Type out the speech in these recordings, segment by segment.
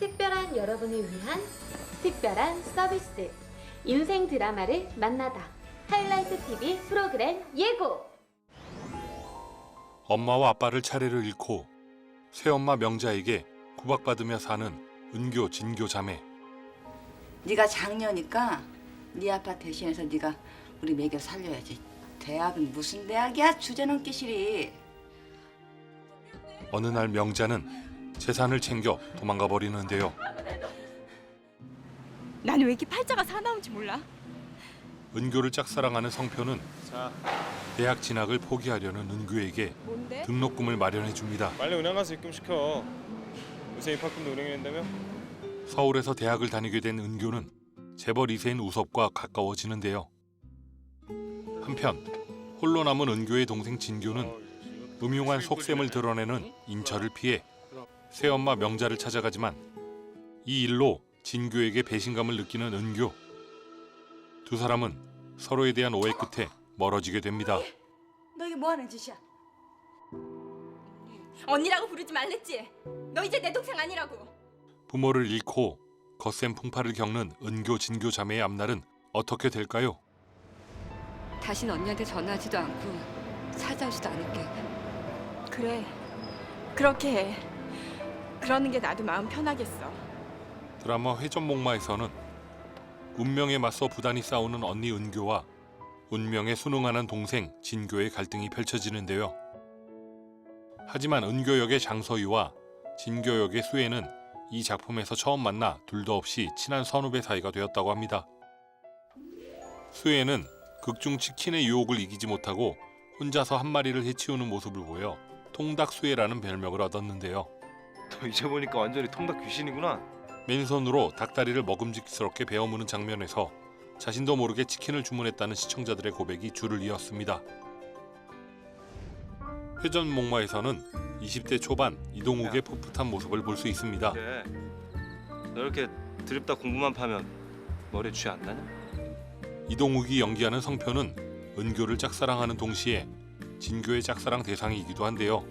특별한 여러분을 위한 특별한 서비스. 인생 드라마를 만나다. 하이라이트 TV 프로그램 예고! 엄마와 아빠를 차례로 잃고 새엄마 명자에게 구박받으며 사는 은교, 진교 자매. 네가 장녀니까 네 아빠 대신해서 네가 우리 매겨 살려야지. 대학은 무슨 대학이야? 주제넘기 실이. 어느 날 명자는 재산을 챙겨 도망가 버리는데요. 나는 왜 이렇게 팔자가 사나운지 몰라. 은교를 짝사랑하는 성표는 자, 대학 진학을 포기하려는 은교에게 뭔데? 등록금을 마련해 줍니다. 빨리 은행 가서 입금시켜. 요새 입학금도 은행에 낸다며? 서울에서 대학을 다니게 된 은교는 재벌 2세인 우섭과 가까워지는데요. 한편 홀로 남은 은교의 동생 진교는 음흉한 속셈을 드러내는 인철을 피해 새엄마 명자를 찾아가지만 이 일로 진교에게 배신감을 느끼는 은교. 두 사람은 서로에 대한 오해 끝에 멀어지게 됩니다. 너 이게 뭐 하는 짓이야? 언니라고 부르지 말랬지. 너 이제 내 동생 아니라고. 부모를 잃고 거센 풍파를 겪는 은교 진교 자매의 앞날은 어떻게 될까요? 다신 언니한테 전화하지도 않고 찾아오지도 않을게. 그래. 그렇게 해. 그러는 게 나도 마음 편하겠어. 드라마 회전목마에서는 운명에 맞서 부단히 싸우는 언니 은교와 운명에 순응하는 동생 진교의 갈등이 펼쳐지는데요. 하지만 은교 역의 장서유와 진교 역의 수혜는 이 작품에서 처음 만나 둘도 없이 친한 선후배 사이가 되었다고 합니다. 수혜는 극중 치킨의 유혹을 이기지 못하고 혼자서 한 마리를 해치우는 모습을 보여 통닭 수혜라는 별명을 얻었는데요. 너 이제 보니까 완전히 통닭 귀신이구나. 맨손으로 닭다리를 먹음직스럽게 베어무는 장면에서 자신도 모르게 치킨을 주문했다는 시청자들의 고백이 줄을 이었습니다. 회전 목마에서는 20대 초반 이동욱의 풋풋한 모습을 볼 수 있습니다. 그래. 너 이렇게 드립다 공부만 파면 머리에 쥐 안 나냐? 이동욱이 연기하는 성표는 은교를 짝사랑하는 동시에 진교의 짝사랑 대상이기도 한데요.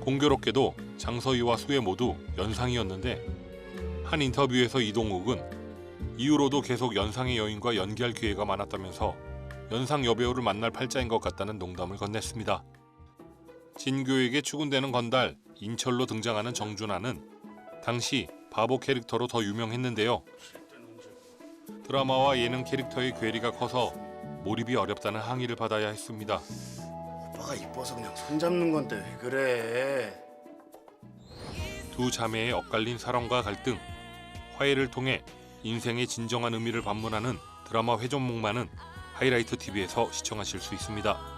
공교롭게도 장서희와 수혜 모두 연상이었는데 한 인터뷰에서 이동욱은 이후로도 계속 연상의 여인과 연기할 기회가 많았다면서 연상 여배우를 만날 팔자인 것 같다는 농담을 건넸습니다. 진교에게 추근되는 건달 인철로 등장하는 정준하는 당시 바보 캐릭터로 더 유명했는데요. 드라마와 예능 캐릭터의 괴리가 커서 몰입이 어렵다는 항의를 받아야 했습니다. 오빠가 이뻐서 그냥 손 잡는 건데 왜 그래? 두 자매의 엇갈린 사랑과 갈등, 화해를 통해 인생의 진정한 의미를 반문하는 드라마 회전목마는 하이라이트 TV에서 시청하실 수 있습니다.